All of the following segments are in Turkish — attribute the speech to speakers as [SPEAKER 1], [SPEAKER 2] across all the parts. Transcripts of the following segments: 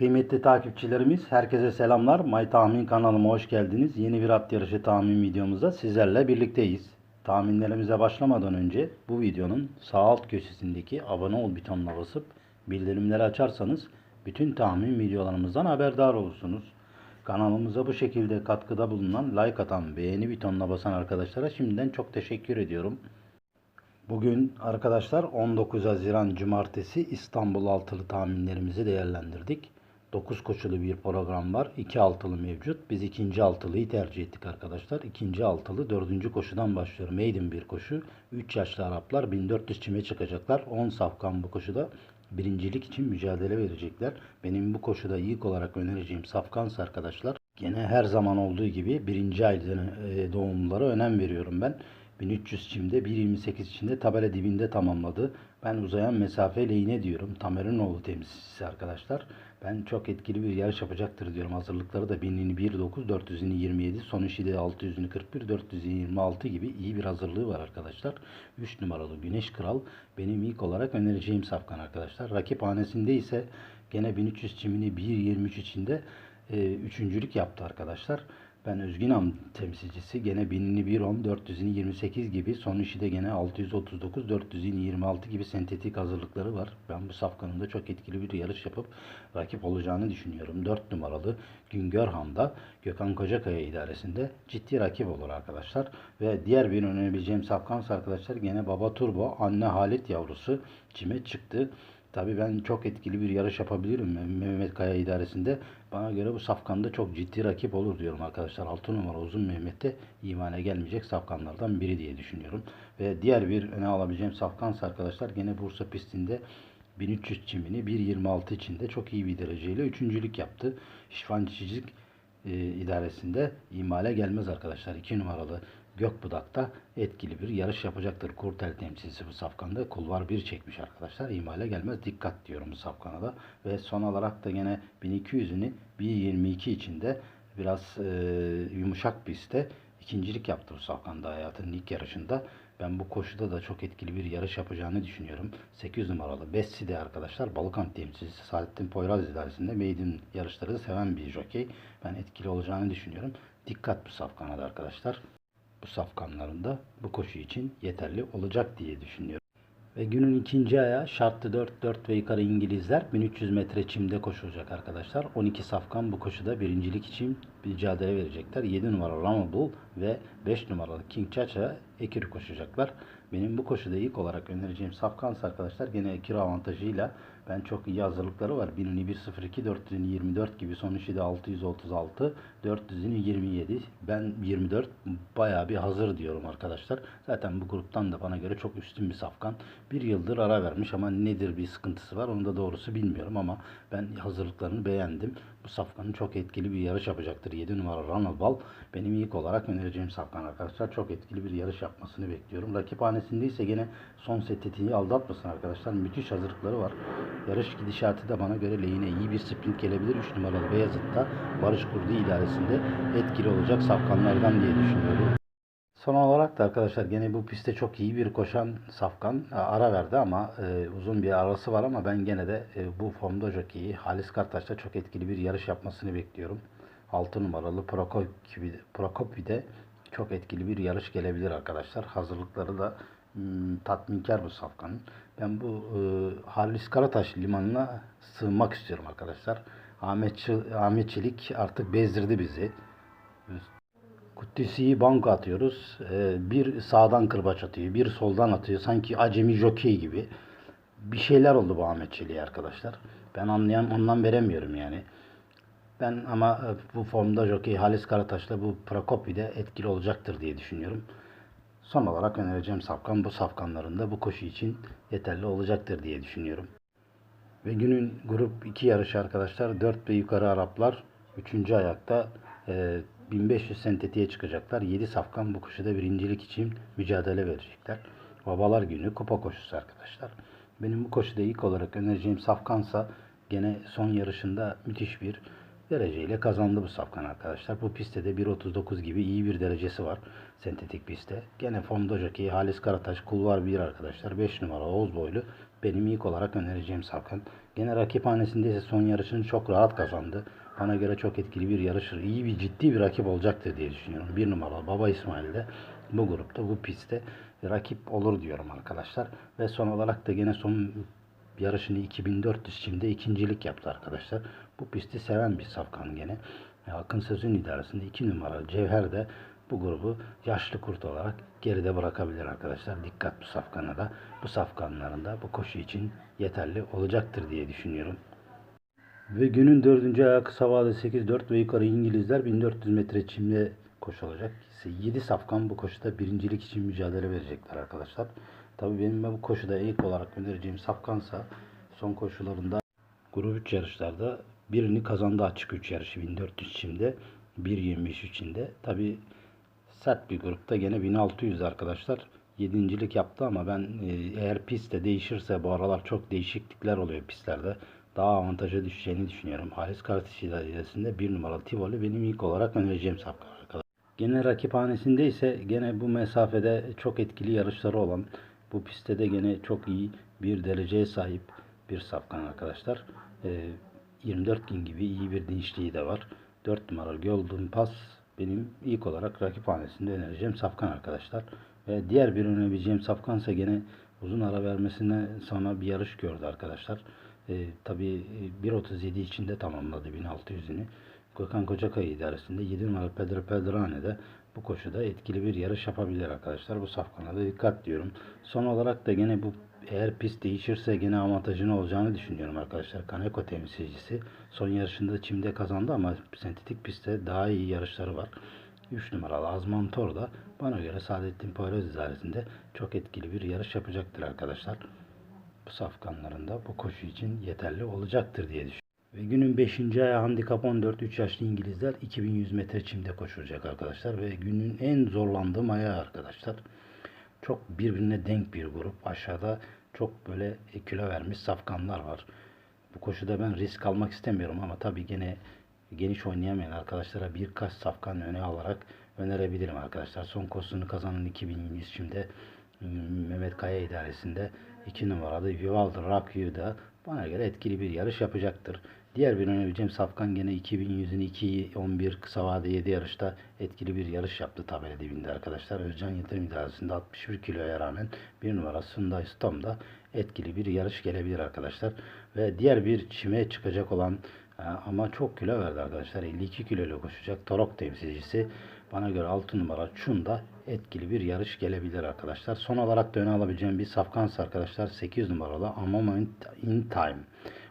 [SPEAKER 1] Kıymetli takipçilerimiz, herkese selamlar. May Tahmin kanalıma hoş geldiniz. Yeni bir at yarışı tahmin videomuzda sizlerle birlikteyiz. Tahminlerimize başlamadan önce bu videonun sağ alt köşesindeki abone ol butonuna basıp bildirimleri açarsanız bütün tahmin videolarımızdan haberdar olursunuz. Kanalımıza bu şekilde katkıda bulunan, like atan, beğeni butonuna basan arkadaşlara şimdiden çok teşekkür ediyorum. Bugün arkadaşlar 19 Haziran Cumartesi İstanbul altılı tahminlerimizi değerlendirdik. 9 koşulu bir program var. 2 altılı mevcut. Biz ikinci altılıyı tercih ettik arkadaşlar. İkinci altılı dördüncü koşudan başlıyorum. Maiden bir koşu. 3 yaşlı Araplar 1400 çime çıkacaklar. 10 safkan bu koşuda birincilik için mücadele verecekler. Benim bu koşuda ilk olarak önereceğim safkansa arkadaşlar. Gene her zaman olduğu gibi birinci ay e, doğumlulara önem veriyorum ben. 1300 çimde 1.28 içinde tabela dibinde tamamladı. Ben uzayan mesafe lehine diyorum. Tamerinoğlu temsilcisi arkadaşlar. Ben çok etkili bir yarış yapacaktır diyorum. Hazırlıkları da 1000'ini 1.9, 400'ünü 27, son işi de 600'ünü 41, 400'ünü 26 gibi iyi bir hazırlığı var arkadaşlar. 3 numaralı Güneş Kral benim ilk olarak önereceğim safkan arkadaşlar. Rakip hanesinde ise gene 1300 çimini 1.23 içinde e, üçüncülük yaptı arkadaşlar. Ben Özgünam temsilcisi gene 1000'ini 1.10, 400'ünü 28 gibi son işi de gene 639, 400'ünü 26 gibi sentetik hazırlıkları var. Ben bu safkanın da çok etkili bir yarış yapıp rakip olacağını düşünüyorum. 4 numaralı Güngör Han'da Gökhan Kocakaya idaresinde ciddi rakip olur arkadaşlar. Ve diğer bir önerebileceğim safkansa arkadaşlar gene Baba Turbo anne Halit yavrusu cime çıktı. Tabii ben çok etkili bir yarış yapabilirim Mehmet Kaya idaresinde. Bana göre bu safkanda çok ciddi rakip olur diyorum arkadaşlar. 6 numara uzun Mehmet'te imana gelmeyecek safkanlardan biri diye düşünüyorum. Ve diğer bir öne alabileceğim safkansa arkadaşlar gene Bursa pistinde 1300 çimini 1.26 içinde çok iyi bir dereceyle üçüncülük yaptı. Şifan Çizik e, idaresinde imale gelmez arkadaşlar. 2 numaralı Gökbudak'ta etkili bir yarış yapacaktır. Kurtel temsilcisi bu safkanda kulvar 1 çekmiş arkadaşlar. İmale gelmez. Dikkat diyorum bu safkana da. Ve son olarak da gene 1200'ünü 1.22 içinde biraz e, yumuşak pistte ikincilik yaptı bu safkanda hayatının ilk yarışında. Ben bu koşuda da çok etkili bir yarış yapacağını düşünüyorum. 8 numaralı Bessi de arkadaşlar Balıkan temsilcisi Saadettin Poyraz idaresinde maiden yarışları seven bir jokey. Ben etkili olacağını düşünüyorum. Dikkat bu safkana da arkadaşlar bu safkanlarında bu koşu için yeterli olacak diye düşünüyorum. Ve günün ikinci ayağı şartlı 4, 4 ve yukarı İngilizler 1300 metre çimde koşulacak arkadaşlar. 12 safkan bu koşuda birincilik için mücadele verecekler. 7 numaralı Ramable ve 5 numaralı King Chacha ekiri koşacaklar. Benim bu koşuda ilk olarak önereceğim safkansa arkadaşlar gene ekiri avantajıyla ben çok iyi hazırlıkları var. 1000'ini 102, 400'ünü 24 gibi son işi de 636, 400'ünü 27. Ben 24 bayağı bir hazır diyorum arkadaşlar. Zaten bu gruptan da bana göre çok üstün bir safkan. Bir yıldır ara vermiş ama nedir bir sıkıntısı var onu da doğrusu bilmiyorum ama ben hazırlıklarını beğendim. Bu safkanın çok etkili bir yarış yapacaktır. 7 numara Ronald Ball benim ilk olarak önereceğim safkan arkadaşlar. Çok etkili bir yarış yapmasını bekliyorum. Rakiphanesinde ise gene son set tetiği aldatmasın arkadaşlar. Müthiş hazırlıkları var. Yarış gidişatı da bana göre lehine iyi bir sprint gelebilir. 3 numaralı Beyazıt'ta Barış Kurdu idaresinde etkili olacak safkanlardan diye düşünüyorum. Son olarak da arkadaşlar gene bu pistte çok iyi bir koşan Safkan e, ara verdi ama e, uzun bir arası var ama ben gene de e, bu formda jokeyi Halis Kartaş'ta çok etkili bir yarış yapmasını bekliyorum. 6 numaralı Prokopi, Prokopi'de çok etkili bir yarış gelebilir arkadaşlar. Hazırlıkları da hmm, tatminkar bu Safkan'ın. Ben bu e, Halis Karataş limanına sığınmak istiyorum arkadaşlar. Ahmet, Çelik artık bezdirdi bizi. Kuttisi'yi banka atıyoruz. Ee, bir sağdan kırbaç atıyor, bir soldan atıyor. Sanki acemi jokey gibi. Bir şeyler oldu bu Ahmet Çelik'e arkadaşlar. Ben anlayan ondan veremiyorum yani. Ben ama e, bu formda jokey Halis Karataş'la bu Prokopi'de etkili olacaktır diye düşünüyorum. Son olarak önereceğim safkan bu safkanlarında bu koşu için yeterli olacaktır diye düşünüyorum. Ve günün grup 2 yarışı arkadaşlar 4 ve yukarı Araplar 3. ayakta e, 1500 sentetiğe çıkacaklar. 7 safkan bu koşuda birincilik için mücadele verecekler. Babalar günü kupa koşusu arkadaşlar. Benim bu koşuda ilk olarak önereceğim safkansa gene son yarışında müthiş bir dereceyle kazandı bu safkan arkadaşlar. Bu pistte de 1.39 gibi iyi bir derecesi var. Sentetik pistte. Gene Formda Jockey Halis Karataş kulvar 1 arkadaşlar. 5 numara Oğuz boylu. Benim ilk olarak önereceğim safkan. Gene rakiphanesinde ise son yarışını çok rahat kazandı. Bana göre çok etkili bir yarışır. İyi bir ciddi bir rakip olacaktır diye düşünüyorum. Bir numaralı Baba İsmail de bu grupta bu pistte rakip olur diyorum arkadaşlar. Ve son olarak da gene son yarışını 2400 çimde ikincilik yaptı arkadaşlar. Bu pisti seven bir safkan gene. Akın Söz'ün idaresinde 2 numaralı Cevher de bu grubu yaşlı kurt olarak geride bırakabilir arkadaşlar. Dikkat bu safkana da. Bu safkanların da bu koşu için yeterli olacaktır diye düşünüyorum. Ve günün dördüncü ayağı kısa vade 8-4 ve yukarı İngilizler 1400 metre çimde koşulacak. 7 safkan bu koşuda birincilik için mücadele verecekler arkadaşlar. Tabii benim bu koşuda ilk olarak önereceğim safkansa son koşularında grup 3 yarışlarda birini kazandı açık 3 yarışı 1400 çimde 1.23 içinde. Tabii sert bir grupta gene 1600 arkadaşlar. Yedincilik yaptı ama ben e, eğer pist de değişirse bu aralar çok değişiklikler oluyor pistlerde. Daha avantaja düşeceğini düşünüyorum. Halis Karataş idaresinde bir numaralı Tivoli benim ilk olarak önereceğim safkan arkadaşlar. Gene rakiphanesinde ise gene bu mesafede çok etkili yarışları olan bu pistte de gene çok iyi bir dereceye sahip bir safkan arkadaşlar. E, 24 gün gibi iyi bir dinçliği de var. 4 numaralı Golden Pass benim ilk olarak rakiphanesinde önereceğim safkan arkadaşlar. Ve diğer bir önerebileceğim safkansa gene uzun ara vermesine sonra bir yarış gördü arkadaşlar. E, tabii e, 1.37 içinde tamamladı 1600'ünü. Gökhan Kocakaya idaresinde 7 numaralı Pedro Pedrane de bu koşuda etkili bir yarış yapabilir arkadaşlar. Bu safkana da dikkat diyorum. Son olarak da gene bu eğer pist değişirse gene avantajını olacağını düşünüyorum arkadaşlar. Kaneko temsilcisi son yarışında çimde kazandı ama sentetik pistte daha iyi yarışları var. 3 numaralı Azman Tor da bana göre Saadettin Poyraz idaresinde çok etkili bir yarış yapacaktır arkadaşlar. Bu safkanlarında bu koşu için yeterli olacaktır diye düşünüyorum. Ve günün 5. ayağı handikap 14 3 yaşlı İngilizler 2100 metre çimde koşulacak arkadaşlar. Ve günün en zorlandığım ayağı arkadaşlar. Çok birbirine denk bir grup. Aşağıda çok böyle kilo vermiş safkanlar var. Bu koşuda ben risk almak istemiyorum ama tabii gene geniş oynayamayan arkadaşlara birkaç safkan öne alarak önerebilirim arkadaşlar. Son koşusunu kazanan 2100 şimdi Mehmet Kaya idaresinde 2 numaralı Vivaldi Rakyu da bana göre etkili bir yarış yapacaktır. Diğer bir önerebileceğim Safkan gene 2100'ün 2-11 kısa vade 7 yarışta etkili bir yarış yaptı tabela dibinde arkadaşlar. Özcan Yatırım İdaresi'nde 61 kiloya rağmen bir numara Sunday Storm'da etkili bir yarış gelebilir arkadaşlar. Ve diğer bir çime çıkacak olan e, ama çok kilo verdi arkadaşlar. 52 kilo ile koşacak Torok temsilcisi. Bana göre 6 numara Çun'da etkili bir yarış gelebilir arkadaşlar. Son olarak da öne alabileceğim bir safkans arkadaşlar. 8 numaralı A Moment in Time.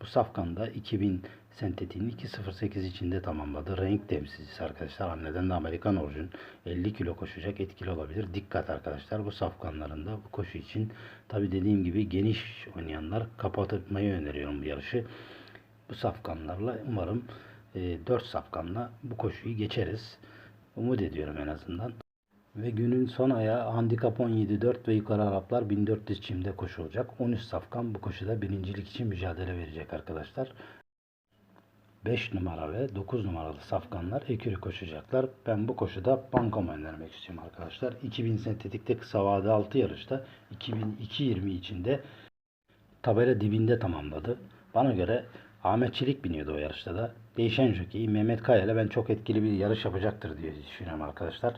[SPEAKER 1] Bu safkanda 2000 sentetiğini 2.08 içinde tamamladı. Renk temsilcisi arkadaşlar. Anneden de Amerikan orijin 50 kilo koşacak etkili olabilir. Dikkat arkadaşlar bu safkanlarında bu koşu için tabi dediğim gibi geniş oynayanlar kapatmayı öneriyorum bu yarışı. Bu safkanlarla umarım e, 4 safkanla bu koşuyu geçeriz. Umut ediyorum en azından. Ve günün son ayağı handikap 17-4 ve yukarı Araplar 1400 çimde koşulacak. 13 safkan bu koşuda birincilik için mücadele verecek arkadaşlar. 5 numara ve 9 numaralı safkanlar ekürü koşacaklar. Ben bu koşuda Bankom önermek istiyorum arkadaşlar. 2000 sentetikte kısa vade 6 yarışta 2002-20 içinde tabela dibinde tamamladı. Bana göre Ahmet Çelik biniyordu o yarışta da. Değişen jockey Mehmet Kaya ile ben çok etkili bir yarış yapacaktır diye düşünüyorum arkadaşlar.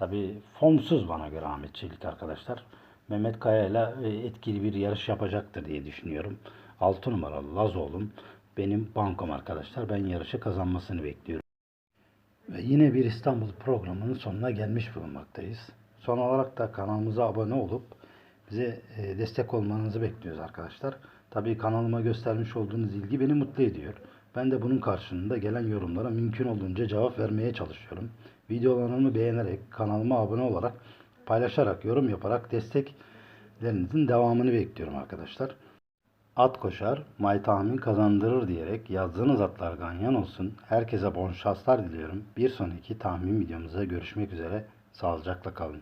[SPEAKER 1] Tabi formsuz bana göre Ahmet Çelik arkadaşlar. Mehmet Kaya ile e, etkili bir yarış yapacaktır diye düşünüyorum. 6 numaralı Lazoğlu'm benim bankom arkadaşlar. Ben yarışı kazanmasını bekliyorum. Ve yine bir İstanbul programının sonuna gelmiş bulunmaktayız. Son olarak da kanalımıza abone olup bize e, destek olmanızı bekliyoruz arkadaşlar. Tabii kanalıma göstermiş olduğunuz ilgi beni mutlu ediyor. Ben de bunun karşılığında gelen yorumlara mümkün olduğunca cevap vermeye çalışıyorum. Videolarımı beğenerek, kanalıma abone olarak, paylaşarak, yorum yaparak desteklerinizin devamını bekliyorum arkadaşlar. At koşar, may tahmin kazandırır diyerek yazdığınız atlar ganyan olsun. Herkese bol şanslar diliyorum. Bir sonraki tahmin videomuzda görüşmek üzere. Sağlıcakla kalın.